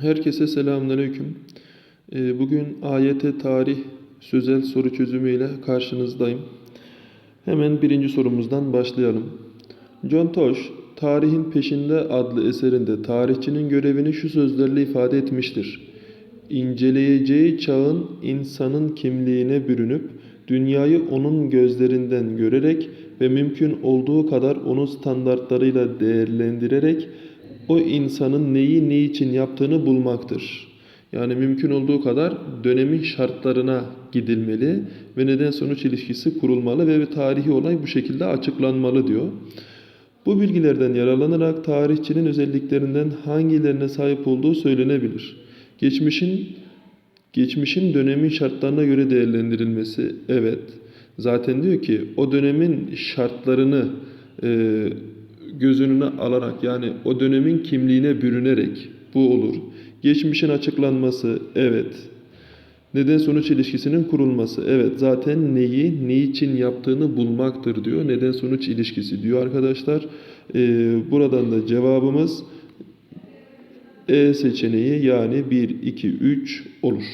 Herkese selamünaleyküm. Ee, Bugün AYT tarih sözel soru çözümüyle karşınızdayım. Hemen birinci sorumuzdan başlayalım. John Tosh, Tarihin Peşinde adlı eserinde tarihçinin görevini şu sözlerle ifade etmiştir. İnceleyeceği çağın insanın kimliğine bürünüp, dünyayı onun gözlerinden görerek ve mümkün olduğu kadar onun standartlarıyla değerlendirerek o insanın neyi ne için yaptığını bulmaktır. Yani mümkün olduğu kadar dönemin şartlarına gidilmeli ve neden sonuç ilişkisi kurulmalı ve bir tarihi olay bu şekilde açıklanmalı diyor. Bu bilgilerden yararlanarak tarihçinin özelliklerinden hangilerine sahip olduğu söylenebilir. Geçmişin geçmişin dönemin şartlarına göre değerlendirilmesi evet. Zaten diyor ki o dönemin şartlarını e, göz önüne alarak yani o dönemin kimliğine bürünerek bu olur. Geçmişin açıklanması evet. Neden sonuç ilişkisinin kurulması. Evet zaten neyi ne için yaptığını bulmaktır diyor. Neden sonuç ilişkisi diyor arkadaşlar. Ee, buradan da cevabımız E seçeneği yani 1, 2, 3 olur.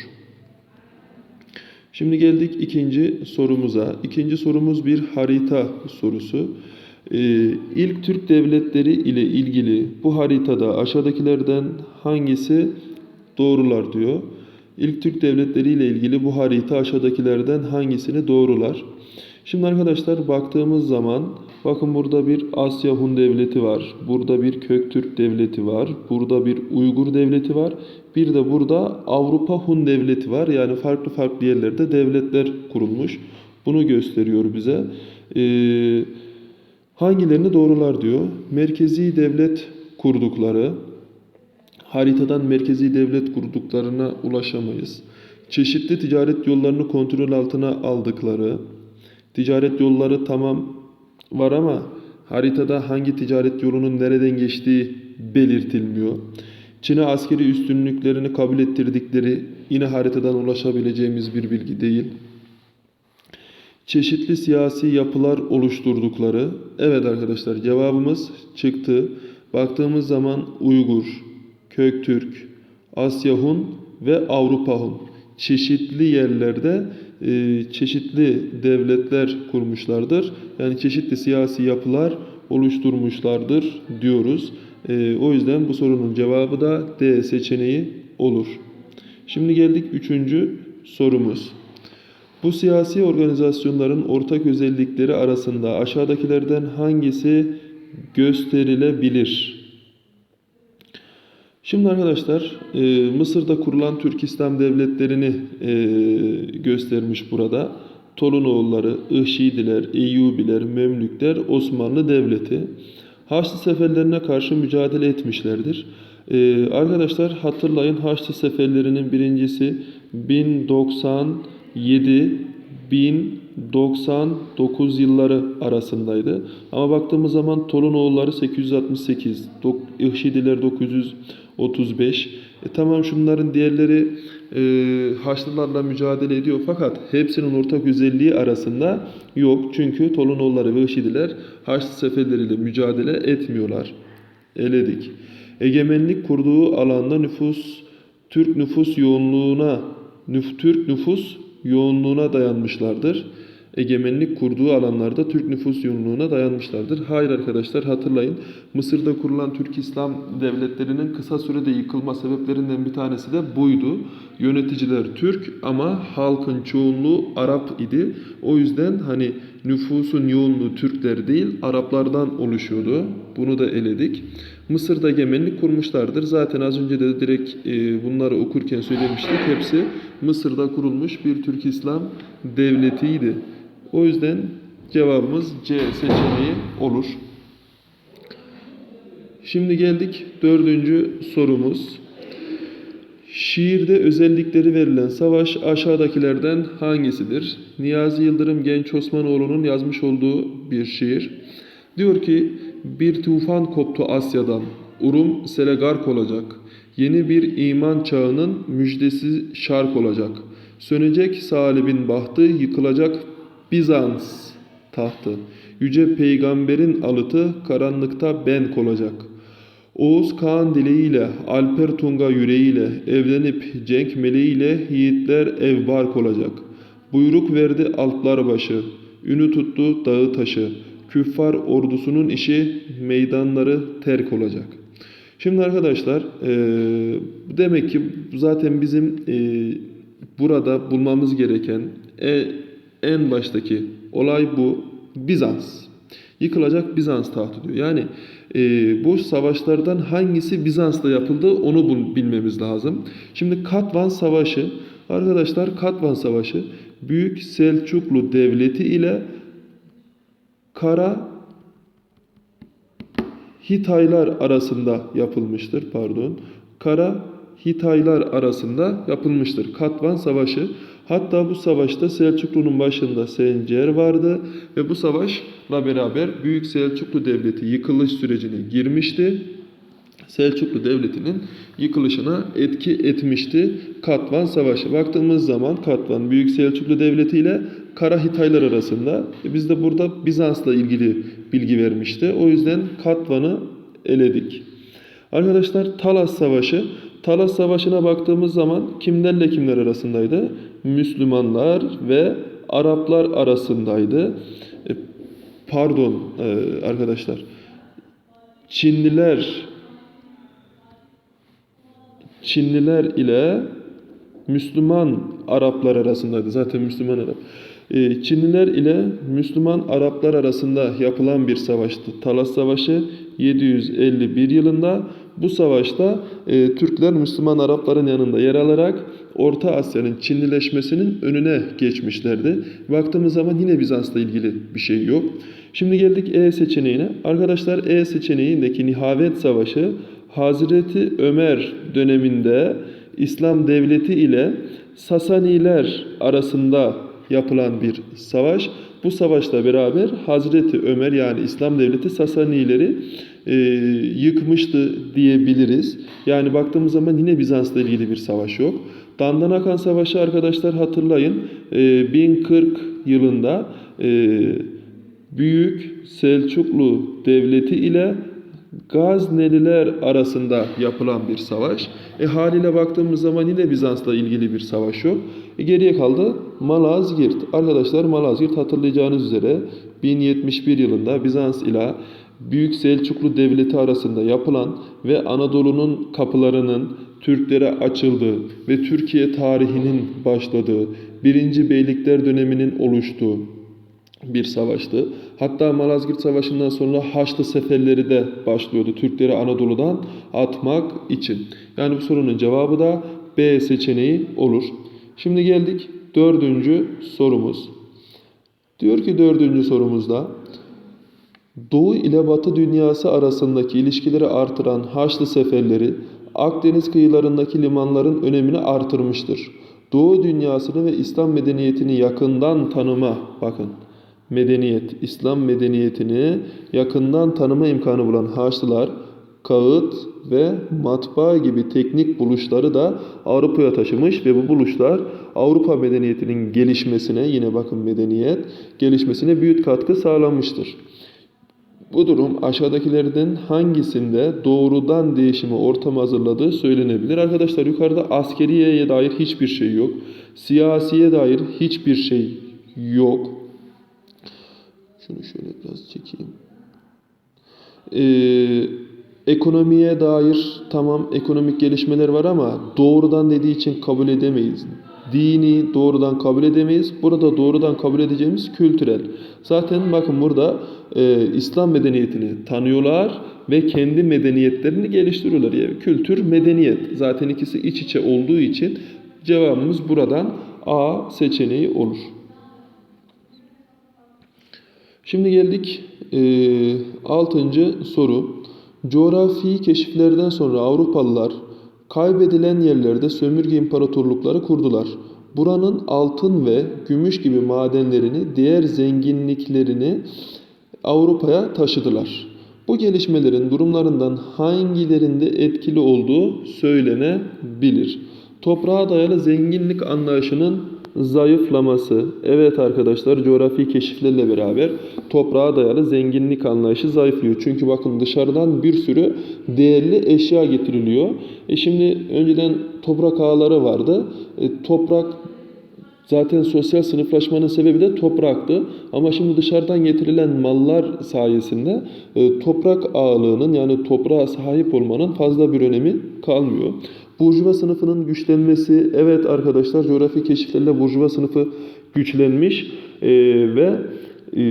Şimdi geldik ikinci sorumuza. İkinci sorumuz bir harita sorusu. Ee, ilk Türk devletleri ile ilgili bu haritada aşağıdakilerden hangisi doğrular diyor. İlk Türk devletleri ile ilgili bu harita aşağıdakilerden hangisini doğrular? Şimdi arkadaşlar baktığımız zaman bakın burada bir Asya Hun devleti var. Burada bir Köktürk devleti var. Burada bir Uygur devleti var. Bir de burada Avrupa Hun devleti var. Yani farklı farklı yerlerde devletler kurulmuş. Bunu gösteriyor bize. Ee, hangilerini doğrular diyor. Merkezi devlet kurdukları, haritadan merkezi devlet kurduklarına ulaşamayız. Çeşitli ticaret yollarını kontrol altına aldıkları, ticaret yolları tamam var ama haritada hangi ticaret yolunun nereden geçtiği belirtilmiyor. Çin'e askeri üstünlüklerini kabul ettirdikleri yine haritadan ulaşabileceğimiz bir bilgi değil. Çeşitli siyasi yapılar oluşturdukları. Evet arkadaşlar cevabımız çıktı. Baktığımız zaman Uygur, Köktürk, Asya Hun ve Avrupa Hun çeşitli yerlerde e, çeşitli devletler kurmuşlardır. Yani çeşitli siyasi yapılar oluşturmuşlardır diyoruz. E, o yüzden bu sorunun cevabı da D seçeneği olur. Şimdi geldik üçüncü sorumuz. Bu siyasi organizasyonların ortak özellikleri arasında aşağıdakilerden hangisi gösterilebilir? Şimdi arkadaşlar e, Mısır'da kurulan Türk İslam devletlerini e, göstermiş burada. Tolunoğulları, Ihşidiler, Eyyubiler, Memlükler, Osmanlı Devleti. Haçlı seferlerine karşı mücadele etmişlerdir. E, arkadaşlar hatırlayın Haçlı seferlerinin birincisi 1097 1099 yılları arasındaydı. Ama baktığımız zaman Tolunoğulları 868, Ihşidiler 935. E tamam şunların diğerleri e, Haçlılarla mücadele ediyor fakat hepsinin ortak özelliği arasında yok. Çünkü Tolunoğulları ve Ihşidiler Haçlı seferleriyle mücadele etmiyorlar. Eledik. Egemenlik kurduğu alanda nüfus Türk nüfus yoğunluğuna nüf, Türk nüfus yoğunluğuna dayanmışlardır. Egemenlik kurduğu alanlarda Türk nüfus yoğunluğuna dayanmışlardır. Hayır arkadaşlar hatırlayın. Mısır'da kurulan Türk İslam devletlerinin kısa sürede yıkılma sebeplerinden bir tanesi de buydu. Yöneticiler Türk ama halkın çoğunluğu Arap idi. O yüzden hani nüfusun yoğunluğu Türkler değil Araplardan oluşuyordu. Bunu da eledik. Mısır'da egemenlik kurmuşlardır. Zaten az önce de direkt e, bunları okurken söylemiştik. Hepsi Mısır'da kurulmuş bir Türk İslam devletiydi. O yüzden cevabımız C seçeneği olur. Şimdi geldik dördüncü sorumuz. Şiirde özellikleri verilen savaş aşağıdakilerden hangisidir? Niyazi Yıldırım Genç Osmanoğlu'nun yazmış olduğu bir şiir. Diyor ki bir tufan koptu Asya'dan, Urum selegark olacak. Yeni bir iman çağının müjdesi şark olacak. Sönecek salibin bahtı, yıkılacak Bizans tahtı. Yüce peygamberin alıtı karanlıkta ben olacak. Oğuz Kağan dileğiyle, Alper Tunga yüreğiyle, evlenip cenk meleğiyle yiğitler evbark olacak. Buyruk verdi altlar başı, ünü tuttu dağı taşı. Küffar ordusunun işi meydanları terk olacak. Şimdi arkadaşlar eee, demek ki zaten bizim eee, burada bulmamız gereken e- en baştaki olay bu. Bizans. Yıkılacak Bizans tahtı diyor. Yani eee, bu savaşlardan hangisi Bizans'ta yapıldı onu bilmemiz lazım. Şimdi Katvan Savaşı arkadaşlar Katvan Savaşı Büyük Selçuklu Devleti ile Kara Hitaylar arasında yapılmıştır. Pardon. Kara Hitaylar arasında yapılmıştır. Katvan Savaşı. Hatta bu savaşta Selçuklu'nun başında Sencer vardı ve bu savaşla beraber Büyük Selçuklu Devleti yıkılış sürecine girmişti. Selçuklu Devleti'nin yıkılışına etki etmişti Katvan Savaşı. Baktığımız zaman Katvan Büyük Selçuklu Devleti ile Kara Hitaylar arasında. E Biz de burada Bizans'la ilgili bilgi vermişti. O yüzden Katvan'ı eledik. Arkadaşlar Talas Savaşı. Talas Savaşı'na baktığımız zaman kimlerle kimler arasındaydı? Müslümanlar ve Araplar arasındaydı. E, Pardon e, arkadaşlar. Çinliler Çinliler ile Müslüman Araplar arasındaydı. Zaten Müslüman Arap. Ee, Çinliler ile Müslüman Araplar arasında yapılan bir savaştı. Talas Savaşı 751 yılında. Bu savaşta e, Türkler Müslüman Arapların yanında yer alarak Orta Asya'nın Çinlileşmesinin önüne geçmişlerdi. Baktığımız zaman yine Bizans'la ilgili bir şey yok. Şimdi geldik E seçeneğine. Arkadaşlar E seçeneğindeki Nihavet Savaşı Hazreti Ömer döneminde İslam devleti ile Sasaniler arasında yapılan bir savaş. Bu savaşla beraber Hazreti Ömer yani İslam devleti Sasanileri e, yıkmıştı diyebiliriz. Yani baktığımız zaman yine Bizans'la ilgili bir savaş yok. Dandanakan Savaşı arkadaşlar hatırlayın e, 1040 yılında e, Büyük Selçuklu Devleti ile Gazneliler arasında yapılan bir savaş. E haliyle baktığımız zaman yine Bizans'la ilgili bir savaş yok. E geriye kaldı Malazgirt. Arkadaşlar Malazgirt hatırlayacağınız üzere 1071 yılında Bizans ile Büyük Selçuklu Devleti arasında yapılan ve Anadolu'nun kapılarının Türklere açıldığı ve Türkiye tarihinin başladığı, 1. Beylikler döneminin oluştuğu, bir savaştı. Hatta Malazgirt Savaşı'ndan sonra Haçlı seferleri de başlıyordu Türkleri Anadolu'dan atmak için. Yani bu sorunun cevabı da B seçeneği olur. Şimdi geldik dördüncü sorumuz. Diyor ki dördüncü sorumuzda Doğu ile Batı dünyası arasındaki ilişkileri artıran Haçlı seferleri Akdeniz kıyılarındaki limanların önemini artırmıştır. Doğu dünyasını ve İslam medeniyetini yakından tanıma bakın medeniyet, İslam medeniyetini yakından tanıma imkanı bulan Haçlılar, kağıt ve matbaa gibi teknik buluşları da Avrupa'ya taşımış ve bu buluşlar Avrupa medeniyetinin gelişmesine, yine bakın medeniyet, gelişmesine büyük katkı sağlamıştır. Bu durum aşağıdakilerden hangisinde doğrudan değişimi ortam hazırladığı söylenebilir. Arkadaşlar yukarıda askeriyeye dair hiçbir şey yok. Siyasiye dair hiçbir şey yok. Şunu şöyle biraz çekeyim. Ee, ekonomiye dair tamam ekonomik gelişmeler var ama doğrudan dediği için kabul edemeyiz. Dini doğrudan kabul edemeyiz. Burada doğrudan kabul edeceğimiz kültürel. Zaten bakın burada e, İslam medeniyetini tanıyorlar ve kendi medeniyetlerini geliştiriyorlar. Yani kültür, medeniyet. Zaten ikisi iç içe olduğu için cevabımız buradan A seçeneği olur. Şimdi geldik e, 6. soru. Coğrafi keşiflerden sonra Avrupalılar kaybedilen yerlerde sömürge imparatorlukları kurdular. Buranın altın ve gümüş gibi madenlerini, diğer zenginliklerini Avrupa'ya taşıdılar. Bu gelişmelerin durumlarından hangilerinde etkili olduğu söylenebilir. Toprağa dayalı zenginlik anlayışının zayıflaması. Evet arkadaşlar coğrafi keşiflerle beraber toprağa dayalı zenginlik anlayışı zayıflıyor. Çünkü bakın dışarıdan bir sürü değerli eşya getiriliyor. E şimdi önceden toprak ağları vardı. E, toprak Zaten sosyal sınıflaşmanın sebebi de topraktı. Ama şimdi dışarıdan getirilen mallar sayesinde e, toprak ağalığının yani toprağa sahip olmanın fazla bir önemi kalmıyor. Burjuva sınıfının güçlenmesi, evet arkadaşlar coğrafi keşiflerle burjuva sınıfı güçlenmiş e, ve e,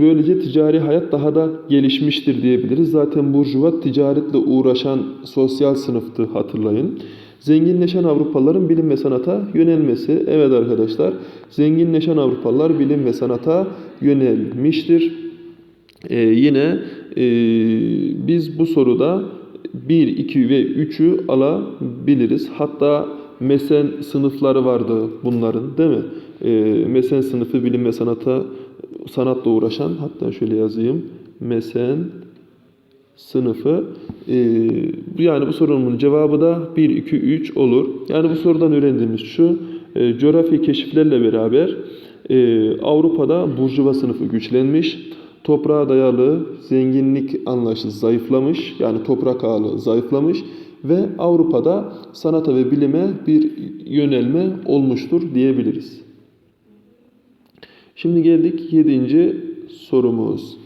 böylece ticari hayat daha da gelişmiştir diyebiliriz. Zaten burjuva ticaretle uğraşan sosyal sınıftı hatırlayın. Zenginleşen Avrupalıların bilim ve sanata yönelmesi. Evet arkadaşlar, zenginleşen Avrupalılar bilim ve sanata yönelmiştir. Ee, yine e, biz bu soruda 1, 2 ve 3'ü alabiliriz. Hatta mesen sınıfları vardı bunların değil mi? Ee, mesen sınıfı bilim ve sanata sanatla uğraşan hatta şöyle yazayım. Mesen sınıfı. Ee, yani bu sorunun cevabı da 1, 2, 3 olur. Yani bu sorudan öğrendiğimiz şu, e, coğrafi keşiflerle beraber e, Avrupa'da burjuva sınıfı güçlenmiş, toprağa dayalı zenginlik anlayışı zayıflamış, yani toprak ağırlığı zayıflamış ve Avrupa'da sanata ve bilime bir yönelme olmuştur diyebiliriz. Şimdi geldik 7. sorumuz.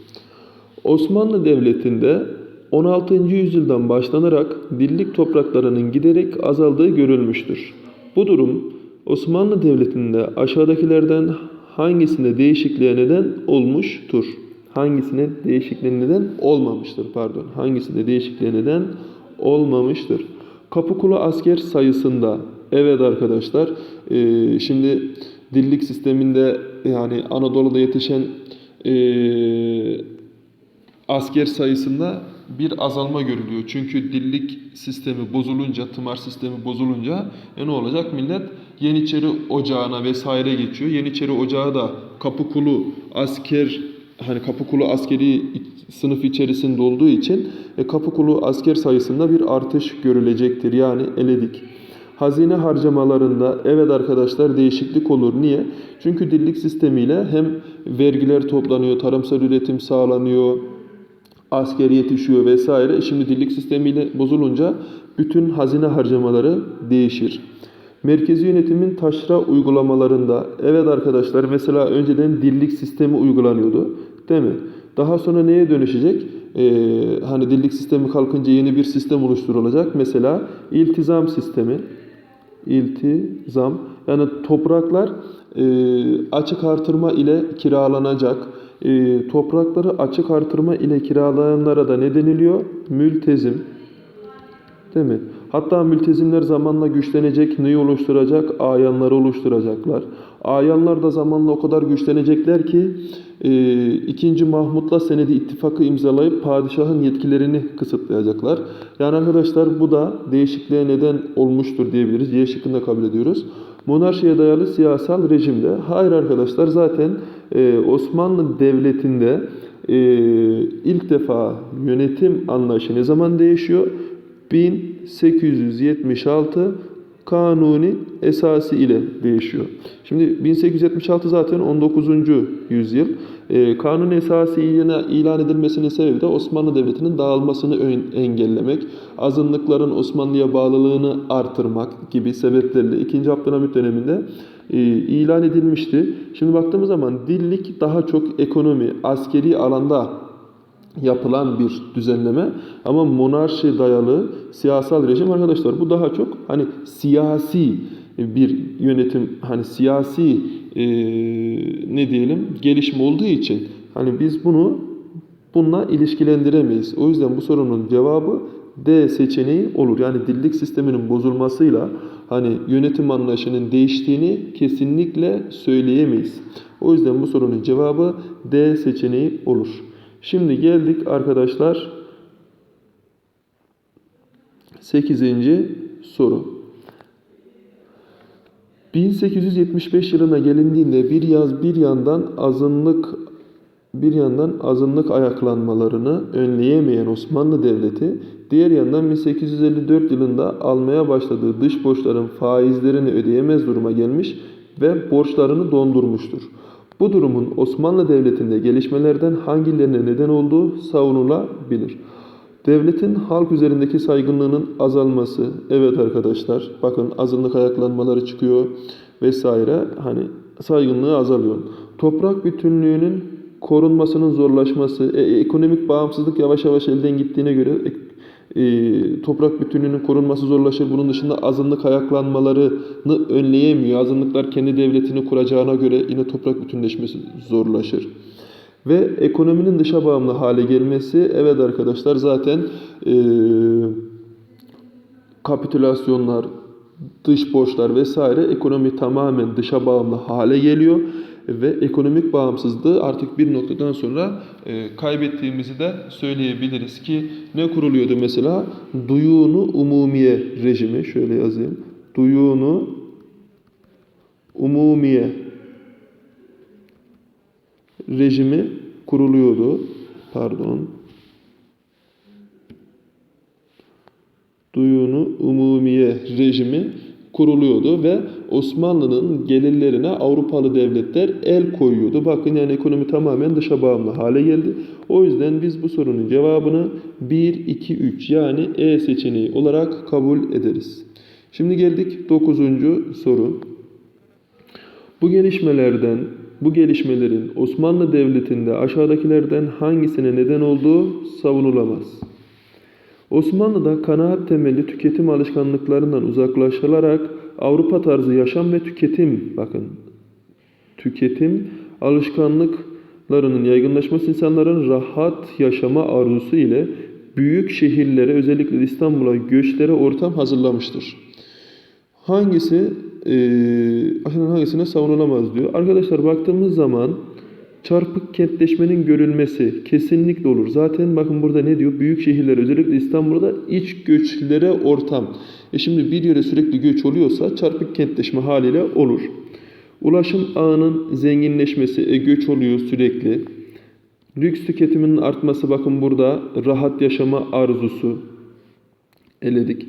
Osmanlı Devleti'nde 16. yüzyıldan başlanarak dillik topraklarının giderek azaldığı görülmüştür. Bu durum Osmanlı Devleti'nde aşağıdakilerden hangisinde değişikliğe neden olmuştur? Hangisine değişikliğe neden olmamıştır? Pardon. Hangisinde değişikliğe neden olmamıştır? Kapıkulu asker sayısında evet arkadaşlar e, şimdi dillik sisteminde yani Anadolu'da yetişen e, asker sayısında bir azalma görülüyor. Çünkü dillik sistemi bozulunca, tımar sistemi bozulunca e ne olacak? Millet Yeniçeri Ocağı'na vesaire geçiyor. Yeniçeri Ocağı da Kapıkulu asker hani Kapıkulu askeri sınıf içerisinde olduğu için e, Kapıkulu asker sayısında bir artış görülecektir. Yani eledik. Hazine harcamalarında evet arkadaşlar değişiklik olur. Niye? Çünkü dillik sistemiyle hem vergiler toplanıyor, tarımsal üretim sağlanıyor, asker yetişiyor vesaire. Şimdi dillik sistemiyle bozulunca bütün hazine harcamaları değişir. Merkezi yönetimin taşra uygulamalarında evet arkadaşlar mesela önceden dillik sistemi uygulanıyordu. Değil mi? Daha sonra neye dönüşecek? Ee, hani dillik sistemi kalkınca yeni bir sistem oluşturulacak. Mesela iltizam sistemi. İltizam. Yani topraklar e, açık artırma ile kiralanacak. E, toprakları açık artırma ile kiralayanlara da ne deniliyor? Mültezim. Değil mi? Hatta mültezimler zamanla güçlenecek, neyi oluşturacak? Ayanları oluşturacaklar. Ayanlar da zamanla o kadar güçlenecekler ki e, 2. Mahmut'la senedi ittifakı imzalayıp padişahın yetkilerini kısıtlayacaklar. Yani arkadaşlar bu da değişikliğe neden olmuştur diyebiliriz. Y şıkkında kabul ediyoruz. Monarşiye dayalı siyasal rejimde. Hayır arkadaşlar zaten e, Osmanlı Devleti'nde e, ilk defa yönetim anlayışı ne zaman değişiyor? 1876 kanuni esası ile değişiyor. Şimdi 1876 zaten 19. yüzyıl. E, kanun esası ilan, edilmesinin sebebi de Osmanlı Devleti'nin dağılmasını engellemek, azınlıkların Osmanlı'ya bağlılığını artırmak gibi sebeplerle 2. Abdülhamit döneminde e, ilan edilmişti. Şimdi baktığımız zaman dillik daha çok ekonomi, askeri alanda yapılan bir düzenleme ama monarşi dayalı siyasal rejim arkadaşlar bu daha çok hani siyasi bir yönetim hani siyasi e, ne diyelim gelişme olduğu için hani biz bunu bununla ilişkilendiremeyiz. O yüzden bu sorunun cevabı D seçeneği olur. Yani dillik sisteminin bozulmasıyla hani yönetim anlayışının değiştiğini kesinlikle söyleyemeyiz. O yüzden bu sorunun cevabı D seçeneği olur. Şimdi geldik arkadaşlar 8. soru. 1875 yılına gelindiğinde bir yaz bir yandan azınlık bir yandan azınlık ayaklanmalarını önleyemeyen Osmanlı Devleti, diğer yandan 1854 yılında almaya başladığı dış borçların faizlerini ödeyemez duruma gelmiş ve borçlarını dondurmuştur. Bu durumun Osmanlı Devleti'nde gelişmelerden hangilerine neden olduğu savunulabilir. Devletin halk üzerindeki saygınlığının azalması. Evet arkadaşlar bakın azınlık ayaklanmaları çıkıyor vesaire. Hani saygınlığı azalıyor. Toprak bütünlüğünün korunmasının zorlaşması. E, ekonomik bağımsızlık yavaş yavaş elden gittiğine göre e, toprak bütünlüğünün korunması zorlaşır. Bunun dışında azınlık ayaklanmalarını önleyemiyor. Azınlıklar kendi devletini kuracağına göre yine toprak bütünleşmesi zorlaşır. Ve ekonominin dışa bağımlı hale gelmesi, evet arkadaşlar zaten e, kapitülasyonlar, dış borçlar vesaire ekonomi tamamen dışa bağımlı hale geliyor ve ekonomik bağımsızlığı artık bir noktadan sonra e, kaybettiğimizi de söyleyebiliriz ki ne kuruluyordu mesela? Duyunu umumiye rejimi şöyle yazayım. Duyunu umumiye rejimi kuruluyordu. Pardon. Duyunu umumiye rejimi kuruluyordu ve Osmanlı'nın gelirlerine Avrupalı devletler el koyuyordu. Bakın yani ekonomi tamamen dışa bağımlı hale geldi. O yüzden biz bu sorunun cevabını 1, 2, 3 yani E seçeneği olarak kabul ederiz. Şimdi geldik 9. soru. Bu gelişmelerden, bu gelişmelerin Osmanlı Devleti'nde aşağıdakilerden hangisine neden olduğu savunulamaz. Osmanlı'da kanaat temelli tüketim alışkanlıklarından uzaklaşılarak Avrupa tarzı yaşam ve tüketim, bakın tüketim alışkanlıklarının yaygınlaşması insanların rahat yaşama arzusu ile büyük şehirlere özellikle İstanbul'a göçlere ortam hazırlamıştır. Hangisi e, hangisine savunulamaz diyor. Arkadaşlar baktığımız zaman çarpık kentleşmenin görülmesi kesinlikle olur. Zaten bakın burada ne diyor? Büyük şehirler özellikle İstanbul'da iç göçlere ortam. E şimdi bir yere sürekli göç oluyorsa çarpık kentleşme haliyle olur. Ulaşım ağının zenginleşmesi, e, göç oluyor sürekli. Lüks tüketiminin artması bakın burada rahat yaşama arzusu eledik.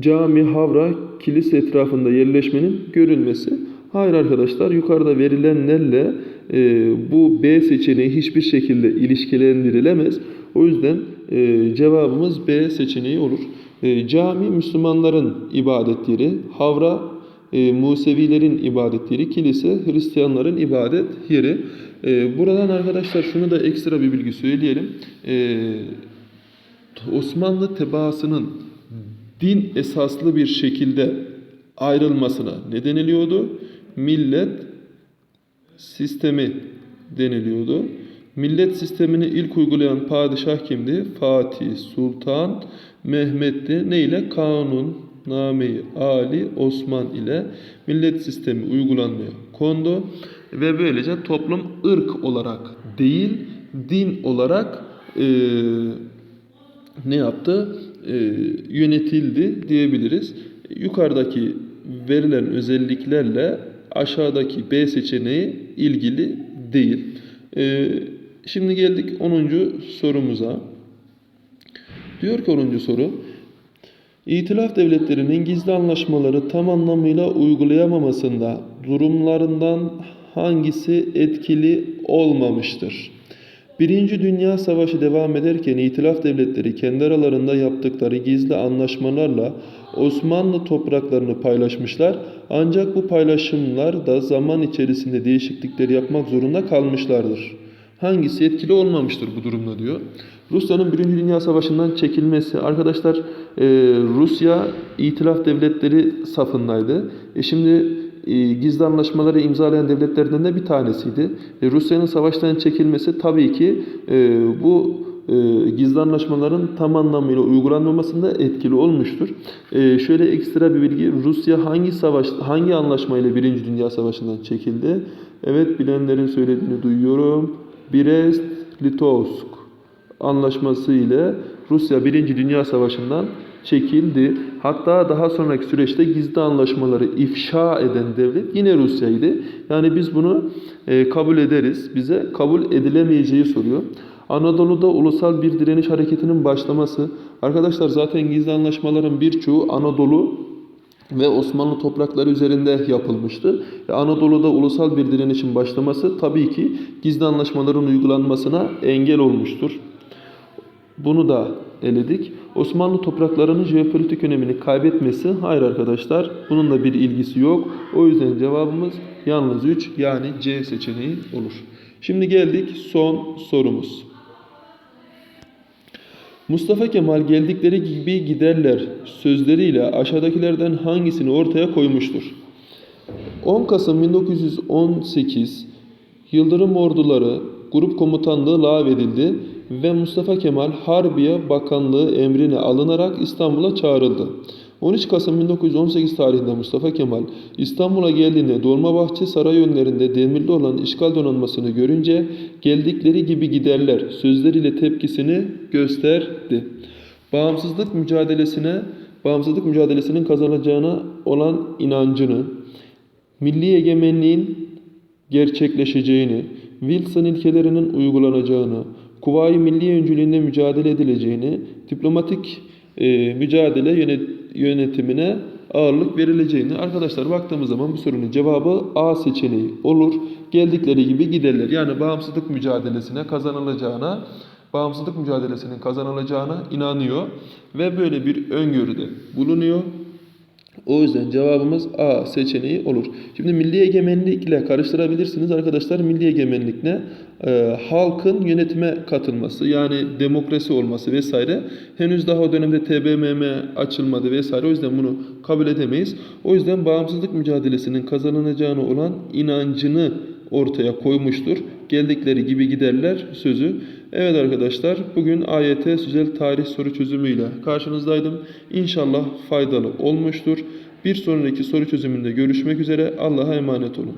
Cami, havra, kilise etrafında yerleşmenin görülmesi. Hayır arkadaşlar yukarıda verilenlerle e, bu B seçeneği hiçbir şekilde ilişkilendirilemez. O yüzden e, cevabımız B seçeneği olur. E, cami Müslümanların ibadet yeri, havra e, Musevilerin ibadet yeri, kilise Hristiyanların ibadet yeri. E, buradan arkadaşlar şunu da ekstra bir bilgi söyleyelim. E, Osmanlı tebaasının din esaslı bir şekilde ayrılmasına ne deniliyordu? Millet sistemi deniliyordu. Millet sistemini ilk uygulayan padişah kimdi? Fatih Sultan Mehmet'ti. Ne ile? Kanun, Name-i Ali Osman ile millet sistemi uygulanmaya kondu. Ve böylece toplum ırk olarak değil, din olarak e, ne yaptı? E, yönetildi diyebiliriz. Yukarıdaki verilen özelliklerle aşağıdaki B seçeneği ilgili değil. E, şimdi geldik 10. sorumuza. Diyor ki 10. soru. İtilaf devletlerinin gizli anlaşmaları tam anlamıyla uygulayamamasında durumlarından hangisi etkili olmamıştır? Birinci Dünya Savaşı devam ederken İtilaf devletleri kendi aralarında yaptıkları gizli anlaşmalarla Osmanlı topraklarını paylaşmışlar. Ancak bu paylaşımlar da zaman içerisinde değişiklikler yapmak zorunda kalmışlardır. Hangisi etkili olmamıştır bu durumda diyor. Rusya'nın Birinci Dünya Savaşı'ndan çekilmesi. Arkadaşlar e, Rusya İtilaf devletleri safındaydı. E şimdi gizli anlaşmaları imzalayan devletlerden de bir tanesiydi. E, Rusya'nın savaştan çekilmesi tabii ki e, bu e, gizli anlaşmaların tam anlamıyla uygulanmamasında etkili olmuştur. E, şöyle ekstra bir bilgi. Rusya hangi savaş hangi anlaşmayla Birinci Dünya Savaşı'ndan çekildi? Evet bilenlerin söylediğini duyuyorum. Brest-Litovsk anlaşması ile Rusya Birinci Dünya Savaşı'ndan çekildi. Hatta daha sonraki süreçte gizli anlaşmaları ifşa eden devlet yine Rusya'ydı. Yani biz bunu e, kabul ederiz. Bize kabul edilemeyeceği soruyor. Anadolu'da ulusal bir direniş hareketinin başlaması. Arkadaşlar zaten gizli anlaşmaların birçoğu Anadolu ve Osmanlı toprakları üzerinde yapılmıştı. Ve Anadolu'da ulusal bir direnişin başlaması tabii ki gizli anlaşmaların uygulanmasına engel olmuştur. Bunu da eledik. Osmanlı topraklarının jeopolitik önemini kaybetmesi hayır arkadaşlar. Bununla bir ilgisi yok. O yüzden cevabımız yalnız 3 yani C seçeneği olur. Şimdi geldik son sorumuz. Mustafa Kemal geldikleri gibi giderler sözleriyle aşağıdakilerden hangisini ortaya koymuştur? 10 Kasım 1918 Yıldırım Orduları Grup Komutanlığı lağvedildi ve Mustafa Kemal Harbiye Bakanlığı emrine alınarak İstanbul'a çağrıldı. 13 Kasım 1918 tarihinde Mustafa Kemal İstanbul'a geldiğinde Dolmabahçe Saray önlerinde demirli olan işgal donanmasını görünce geldikleri gibi giderler sözleriyle tepkisini gösterdi. Bağımsızlık mücadelesine bağımsızlık mücadelesinin kazanacağına olan inancını, milli egemenliğin gerçekleşeceğini, Wilson ilkelerinin uygulanacağını, Kuvayi Milli öncülüğünde mücadele edileceğini, diplomatik e, mücadele yönet- yönetimine ağırlık verileceğini. Arkadaşlar baktığımız zaman bu sorunun cevabı A seçeneği olur. Geldikleri gibi giderler. Yani bağımsızlık mücadelesine kazanılacağına, bağımsızlık mücadelesinin kazanılacağına inanıyor ve böyle bir öngörüde bulunuyor. O yüzden cevabımız A seçeneği olur. Şimdi milli egemenlikle karıştırabilirsiniz arkadaşlar. Milli egemenlik ne? Ee, halkın yönetime katılması yani demokrasi olması vesaire. Henüz daha o dönemde TBMM açılmadı vesaire. O yüzden bunu kabul edemeyiz. O yüzden bağımsızlık mücadelesinin kazanılacağına olan inancını ortaya koymuştur. Geldikleri gibi giderler sözü. Evet arkadaşlar bugün AYT Sözel Tarih soru çözümüyle karşınızdaydım. İnşallah faydalı olmuştur. Bir sonraki soru çözümünde görüşmek üzere. Allah'a emanet olun.